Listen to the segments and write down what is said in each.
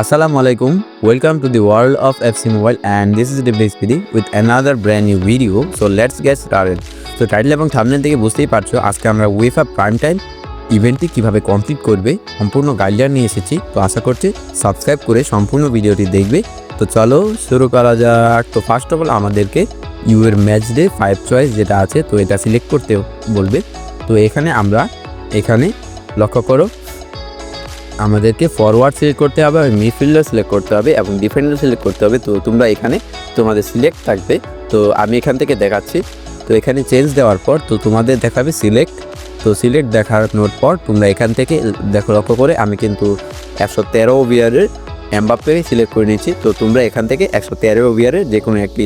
Assalamu alaikum. Welcome to the world of FC Mobile and this is Devdev Spidi with another brand new video. So, let's get started. তো title এবং thumbnail থেকে বুঝতেই পারছ, আজকে আমরা UEFA prime time ইভেন্টটি কীভাবে complete করবে, সম্পূর্ণ গাইডলাইন নিয়ে এসেছি তো, আশা করছি সাবস্ক্রাইব করে সম্পূর্ণ ভিডিওটি দেখবে তো, চলো শুরু করা যাক তো ফার্স্ট অফ অল আমাদেরকে ইউ এর ম্যাচ ডে ফাইভ চয়েস যেটা আছে, তো এটা সিলেক্ট করতে বলবে তো, এখানে আমরা, এখানে লক্ষ্য করো আমাদেরকে ফরওয়ার্ড সিলেক্ট করতে হবে এবং মিডফিল্ডার সিলেক্ট করতে হবে এবং ডিফেন্ডার সিলেক্ট করতে হবে। তো তোমরা এখানে তোমাদের সিলেক্ট থাকবে। তো আমি এখান থেকে দেখাচ্ছি। তো এখানে চেঞ্জ দেওয়ার পর তো তোমাদের দেখাবে সিলেক্ট তো সিলেক্ট দেখানোর পর তোমরা এখান থেকে দেখো, লক্ষ্য করে আমি কিন্তু একশো তেরো ওভিয়ারের অ্যাম্বাপ্পে সিলেক্ট করে নিয়েছি। তো তোমরা এখান থেকে একশো তেরো ওভিয়ারের যে কোনো একটি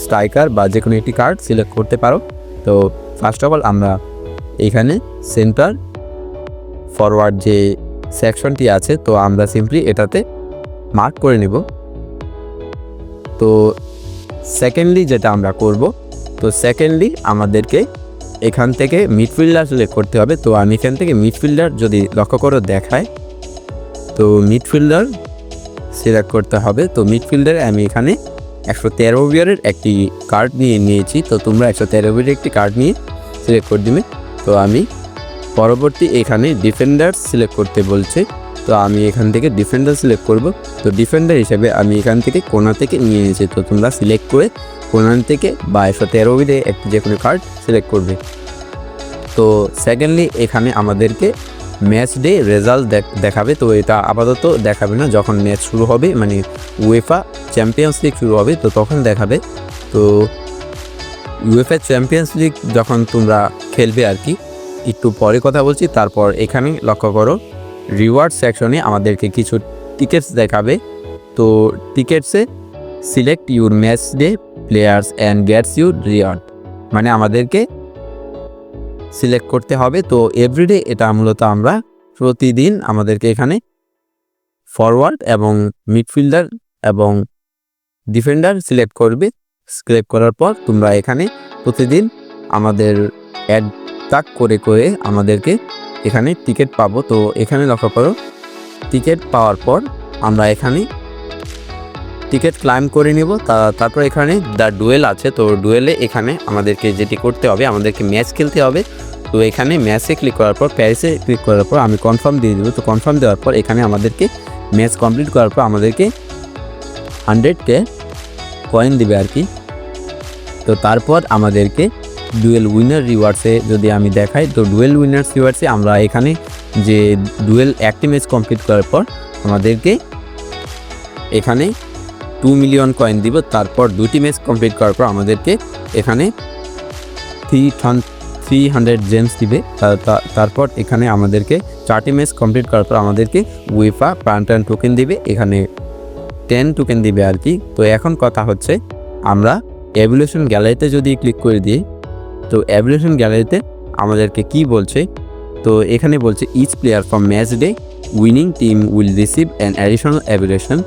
স্ট্রাইকার বা যে কোনো একটি কার্ড সিলেক্ট করতে পারো। তো ফার্স্ট অফ অল আমরা এখানে সেন্টার ফরওয়ার্ড যে সেকশনটি আছে, তো আমরা সিম্পলি এটাতে মার্ক করে নেব। তো সেকেন্ডলি যেটা আমরা করব, তো সেকেন্ডলি আমাদেরকে এখান থেকে মিডফিল্ডার সিলেক্ট করতে হবে। তো আমি এখান থেকে মিডফিল্ডার যদি লক্ষ্য করে দেখায় তো মিডফিল্ডার সিলেক্ট করতে হবে। তো মিডফিল্ডারে আমি এখানে একশো তেরো বিয়ারের একটি কার্ড নিয়ে নিয়েছি। তো তোমরা একশো তেরো বিয়ারের একটি কার্ড নিয়ে সিলেক্ট করে দিবে। তো আমি পরবর্তী এখানে ডিফেন্ডার সিলেক্ট করতে বলছে। তো আমি এখান থেকে ডিফেন্ডার সিলেক্ট করব। তো ডিফেন্ডার হিসেবে আমি এখান থেকে কোনা থেকে নিয়ে নিয়েছি। তো তোমরা সিলেক্ট করে কোনান থেকে বা একশো তেরো বিদে একটি যে কোনো কার্ড সিলেক্ট করবে। তো সেকেন্ডলি এখানে আমাদেরকে ম্যাচ ডে রেজাল্ট দেখাবে। তো এটা আপাতত দেখাবে না। যখন ম্যাচ শুরু হবে মানে উয়েফা চ্যাম্পিয়ন্স লিগ শুরু হবে, তো তখন দেখাবে। তো ইউএফএ চ্যাম্পিয়ন্স লিগ যখন তোমরা খেলবে আর কি একটু পরে কথা বলছি, তারপর এখানে লক্ষ্য করো রিওয়ার্ড সেকশনে আমাদেরকে কিছু টিকিটস দেখাবে। তো টিকিটসে select your match day players and gets your reward মানে আমাদেরকে সিলেক্ট করতে হবে। তো এভরিডে এটা মূলত আমরা প্রতিদিন আমাদেরকে এখানে ফরওয়ার্ড এবং মিডফিল্ডার এবং ডিফেন্ডার সিলেক্ট করবে। সিলেক্ট করার পর তোমরা এখানে প্রতিদিন আমাদের অ্যাড তাক করে করে আমাদেরকে এখানে টিকিট পাবো। তো এখানে লক্ষ্য করো টিকিট পাওয়ার পর আমরা এখানে টিকিট ক্লাইম করে নিব। তারপর এখানে দ্য ডুয়েল আছে। তো ডুয়েলে এখানে আমাদেরকে যেটি করতে হবে, আমাদেরকে ম্যাচ খেলতে হবে। তো এখানে ম্যাচে ক্লিক করার পর প্যারিসে ক্লিক করার পর আমি কনফার্ম দিয়ে দেবো। তো কনফার্ম দেওয়ার পর এখানে আমাদেরকে ম্যাচ কমপ্লিট করার পর আমাদেরকে হান্ড্রেড কে কয়েন দিবে আর কি। তো তারপর আমাদেরকে ডুয়েল উইনার রিওয়ার্ডসে যদি আমি দেখাই, তো ডুয়েল উইনার্স রিওয়ার্ডসে আমরা এখানে যে ডুয়েল একটি ম্যাচ কমপ্লিট করার পর আমাদেরকে এখানে টু মিলিয়ন কয়েন দিব। তারপর দুটি ম্যাচ কমপ্লিট করার পর আমাদেরকে এখানে থ্রি থ্রি হান্ড্রেড জেমস দিবে। তারপর এখানে আমাদেরকে চারটি ম্যাচ কমপ্লিট করার পর আমাদেরকে উইফা প্রান্টান টোকেন দিবে। এখানে টেন টোকেন দিবে আর কি। তো এখন কথা হচ্ছে, আমরা অ্যাভুলেশন গ্যালারিতে যদি ক্লিক করে দিই তো অ্যাভুলেশন গ্যালারিতে আমাদেরকে কি বলছে? তো এখানে বলছে each player from match day winning team will receive an additional evolution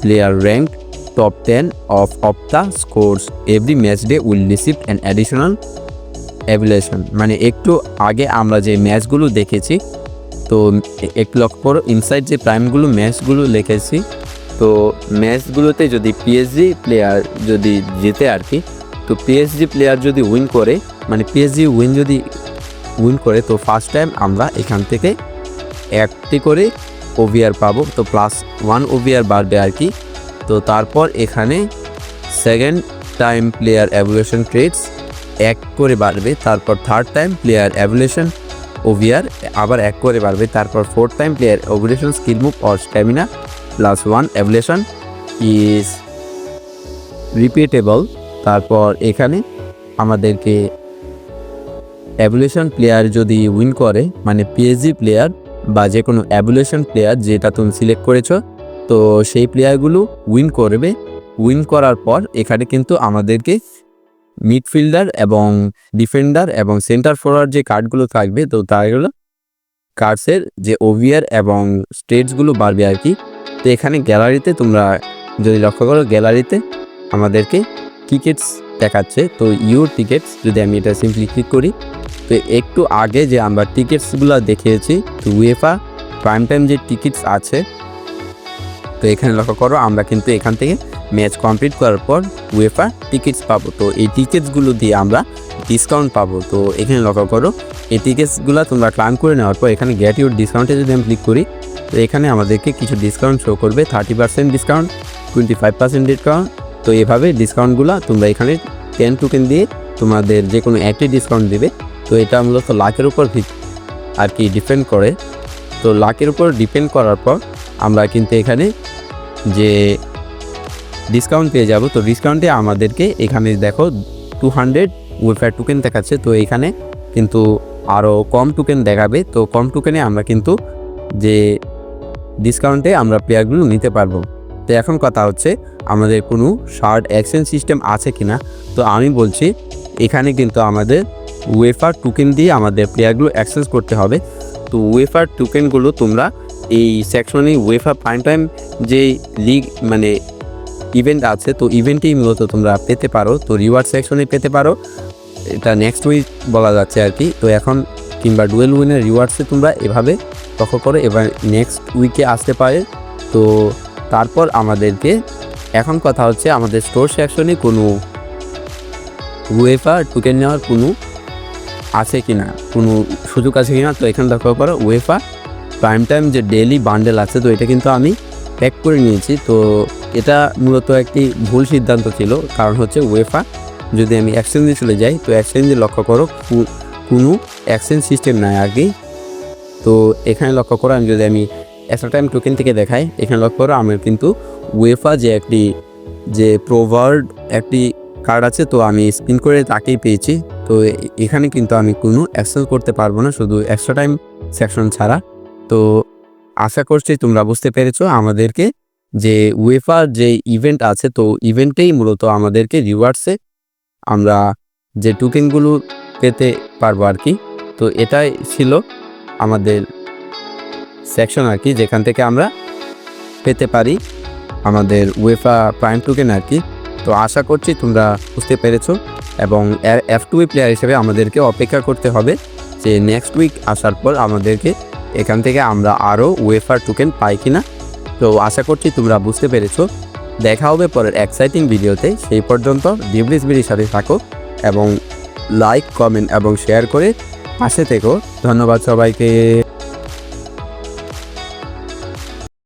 player rank top ten of of the scores every match day will receive an additional evolution মানে একটু আগে আমরা যে ম্যাচগুলো দেখেছি, তো একটু লক্ষ ইনসাইড যে প্রাইমগুলো ম্যাচগুলো লিখেছি তো ম্যাচগুলোতে যদি পিএসজি প্লেয়ার যদি জিতে আর কি তো পিএসজি প্লেয়ার যদি উইন করে মানে পিএসজি উইন যদি উইন করে, তো ফার্স্ট টাইম আমরা এখান থেকে একটি করে ওভিআর পাবো। তো প্লাস ওয়ান ওভিআর বাড়বে আর কি। তো তারপর এখানে second time player evolution traits এক করে বাড়বে। তারপর third time player evolution OVR আবার এক করে বাড়বে। তারপর fourth time player evolution skill move or stamina plus one evolution is repeatable তারপর এখানে আমাদেরকে অ্যাভুলেশন প্লেয়ার যদি উইন করে মানে পিএসজি প্লেয়ার বা যে কোনো অ্যাভুলেশন প্লেয়ার যেটা তুমি সিলেক্ট করেছ, তো সেই প্লেয়ারগুলো উইন করবে। উইন করার পর এখানে কিন্তু আমাদেরকে মিডফিল্ডার এবং ডিফেন্ডার এবং সেন্টার ফরওয়ার্ড যে কার্ডগুলো থাকবে, তো তারগুলো কার্ডসের যে ওভিয়ার এবং স্টেটসগুলো বাড়বে আর কি। তো এখানে গ্যালারিতে তোমরা যদি লক্ষ্য করো, গ্যালারিতে আমাদেরকে টিকিটস দেখাচ্ছে, তো ইউর টিকিটস যদি আমি এটা সিম্পলি ক্লিক করি, তো একটু আগে যে আমরা টিকিটসগুলো দেখিয়েছি, তো উয়েফা প্রাইম টাইম যে টিকিটস আছে, তো এখানে লক্ষ্য করো আমরা কিন্তু এখান থেকে ম্যাচ কমপ্লিট করার পর উয়েফা টিকিটস পাবো। তো এই টিকিটসগুলো দিয়ে আমরা ডিসকাউন্ট পাবো। তো এখানে লক্ষ্য করো, এই টিকিটসগুলো তোমরা ক্লাইম করে নেওয়ার পর এখানে গেট ইউর ডিসকাউন্টে যদি আমি ক্লিক করি, তো এখানে আমাদেরকে কিছু ডিসকাউন্ট শো করবে thirty percent discount twenty five percent discount তো এভাবে ডিসকাউন্টগুলো তোমরা এখানে টেন টোকেন দিয়ে তোমাদের যে কোনো একটি ডিসকাউন্ট দেবে। তো এটা মূলত লাখের উপর আর কি ডিপেন্ড করে। তো লাখের উপর ডিপেন্ড করার পর আমরা কিন্তু এখানে যে ডিসকাউন্ট পেয়ে যাব, তো ডিসকাউন্টে আমাদেরকে এখানে দেখো টু হান্ড্রেড ওয়েফার টোকেন দেখাচ্ছে। তো এখানে কিন্তু আরও কম টোকেন দেখাবে। তো কম টোকেনে আমরা কিন্তু যে ডিসকাউন্টে আমরা প্লেয়ারগুলো নিতে পারব। তো এখন কথা হচ্ছে, আমাদের কোনো শার্ট এক্সচেঞ্জ সিস্টেম আছে কি না তো আমি বলছি, এখানে কিন্তু আমাদের ওয়েফার টোকেন দিয়ে আমাদের প্লেয়ারগুলো অ্যাক্সেস করতে হবে। তো ওয়েফার টোকেনগুলো তোমরা এই সেকশনে ওয়েফার প্রাইম টাইম যে লিগ মানে ইভেন্ট আছে, তো ইভেন্টেই মূলত তোমরা পেতে পারো। তো রিওয়ার্ড সেকশনে পেতে পারো। এটা নেক্সট উইক বলা যাচ্ছে আর কি। তো এখন কিংবা ডুয়েল উইনের রিওয়ার্ডসে তোমরা এভাবে লক্ষ্য করো। এবার নেক্সট উইকে আসতে পারে। তো তারপর আমাদেরকে এখন কথা হচ্ছে আমাদের স্টোর সেকশনে কোনো ওয়েফা টুকে নেওয়ার কোনো আছে কি না কোনো সুযোগ আছে কি না তো এখানে লক্ষ্য করো ওয়েফা প্রাইম টাইম যে ডেলি বান্ডেল আছে, তো এটা কিন্তু আমি প্যাক করে নিয়েছি। তো এটা মূলত একটি ভুল সিদ্ধান্ত ছিল, কারণ হচ্ছে ওয়েফা যদি আমি এক্সচেঞ্জে চলে যাই, তো এক্সচেঞ্জে লক্ষ্য করো কোনো এক্সচেঞ্জ সিস্টেম নাই আর কি তো এখানে লক্ষ্য করো, আমি যদি আমি একটা টাইম টোকেন থেকে দেখাই এখানে লক্ষ্য করো, আমার কিন্তু ওয়েফা যে একটি, যে প্রোভার্ড একটি কার্ড আছে, তো আমি স্পিন করে তাকেই পেয়েছি। তো এখানে কিন্তু আমি কোনো অ্যাক্সেস করতে পারব না, শুধু এক্সট্রা টাইম সেকশন ছাড়া। তো আশা করছি তোমরা বুঝতে পেরেছ, আমাদেরকে যে ওয়েফার যে ইভেন্ট আছে, তো ইভেন্টেই মূলত আমাদেরকে রিওয়ার্ডসে আমরা যে টোকেনগুলো পেতে পারব আর কি। তো এটাই ছিল আমাদের সেকশন আর কি, যেখান থেকে আমরা পেতে পারি আমাদের ওয়েফা প্রাইম টোকেন আর কি। তো আশা করছি তোমরা বুঝতে পেরেছ এবং এফ টু প্লেয়ার হিসেবে আমাদেরকে অপেক্ষা করতে হবে যে নেক্সট উইক আসার পর আমাদেরকে এখান থেকে আমরা আরও ওয়েফার টোকেন পাই কিনা। তো আশা করছি তোমরা বুঝতে পেরেছ। দেখা হবে পরের এক্সাইটিং ভিডিওতে সেই পর্যন্ত ডিবলিস বিডির সাথে থাকো এবং লাইক কমেন্ট এবং শেয়ার করে পাশে থেকো। ধন্যবাদ সবাইকে।